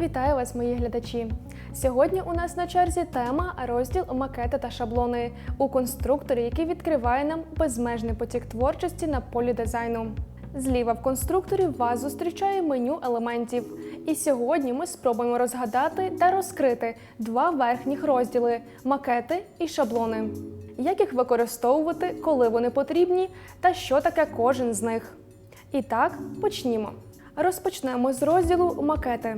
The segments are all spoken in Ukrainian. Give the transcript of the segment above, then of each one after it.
Вітаю вас, мої глядачі! Сьогодні у нас на черзі тема розділ макети та шаблони у конструкторі, який відкриває нам безмежний потік творчості на полі дизайну. Зліва в конструкторі вас зустрічає меню елементів. І сьогодні ми спробуємо розгадати та розкрити два верхніх розділи макети і шаблони. Як їх використовувати, коли вони потрібні, та що таке кожен з них. І так, почнімо. Розпочнемо з розділу макети.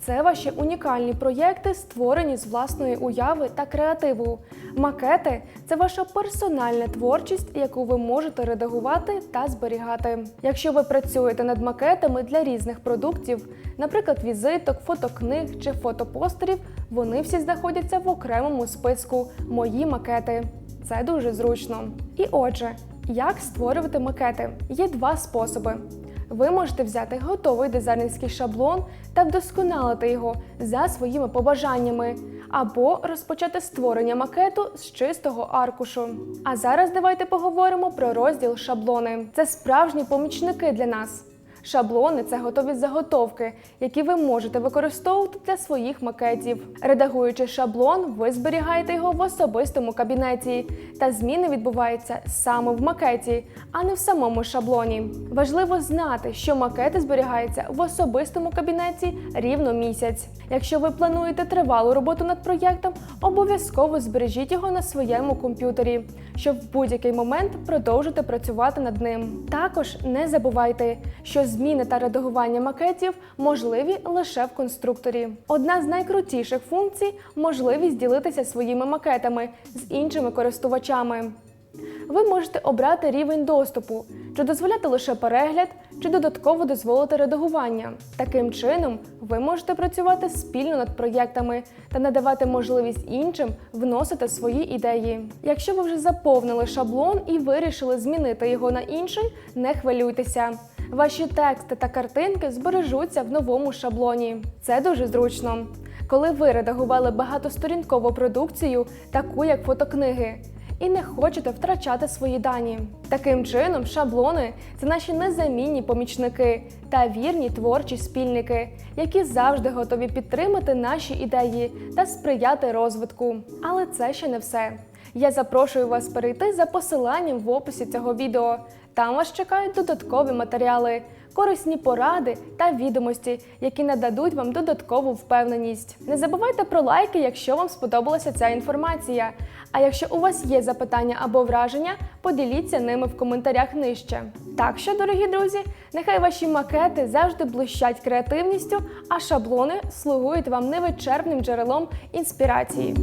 Це ваші унікальні проєкти, створені з власної уяви та креативу. Макети це ваша персональна творчість, яку ви можете редагувати та зберігати. Якщо ви працюєте над макетами для різних продуктів, наприклад, візиток, фотокниг чи фотопостерів, вони всі знаходяться в окремому списку Мої макети. Це дуже зручно. І отже, як створювати макети? Є два способи. Ви можете взяти готовий дизайнерський шаблон та вдосконалити його за своїми побажаннями, або розпочати створення макету з чистого аркушу. А зараз давайте поговоримо про розділ шаблони. Це справжні помічники для нас. Шаблони це готові заготовки, які ви можете використовувати для своїх макетів. Редагуючи шаблон, ви зберігаєте його в особистому кабінеті, та зміни відбуваються саме в макеті, а не в самому шаблоні. Важливо знати, що макети зберігаються в особистому кабінеті рівно місяць. Якщо ви плануєте тривалу роботу над проєктом, обов'язково збережіть його на своєму комп'ютері, щоб в будь-який момент продовжити працювати над ним. Також не забувайте, що зміни та редагування макетів можливі лише в конструкторі. Одна з найкрутіших функцій можливість ділитися своїми макетами з іншими користувачами. Ви можете обрати рівень доступу, чи дозволяти лише перегляд, чи додатково дозволити редагування. Таким чином, ви можете працювати спільно над проєктами та надавати можливість іншим вносити свої ідеї. Якщо ви вже заповнили шаблон і вирішили змінити його на інший, не хвилюйтеся. Ваші тексти та картинки збережуться в новому шаблоні. Це дуже зручно. Коли ви редагували багатосторінкову продукцію, таку як фотокниги, і не хочете втрачати свої дані. Таким чином, шаблони це наші незамінні помічники та вірні творчі спільники, які завжди готові підтримати наші ідеї та сприяти розвитку. Але це ще не все. Я запрошую вас перейти за посиланням в описі цього відео. Там вас чекають додаткові матеріали, корисні поради та відомості, які нададуть вам додаткову впевненість. Не забувайте про лайки, якщо вам сподобалася ця інформація. А якщо у вас є запитання або враження, поділіться ними в коментарях нижче. Так що, дорогі друзі, нехай ваші макети завжди блищать креативністю, а шаблони слугують вам невичерпним джерелом інспірації.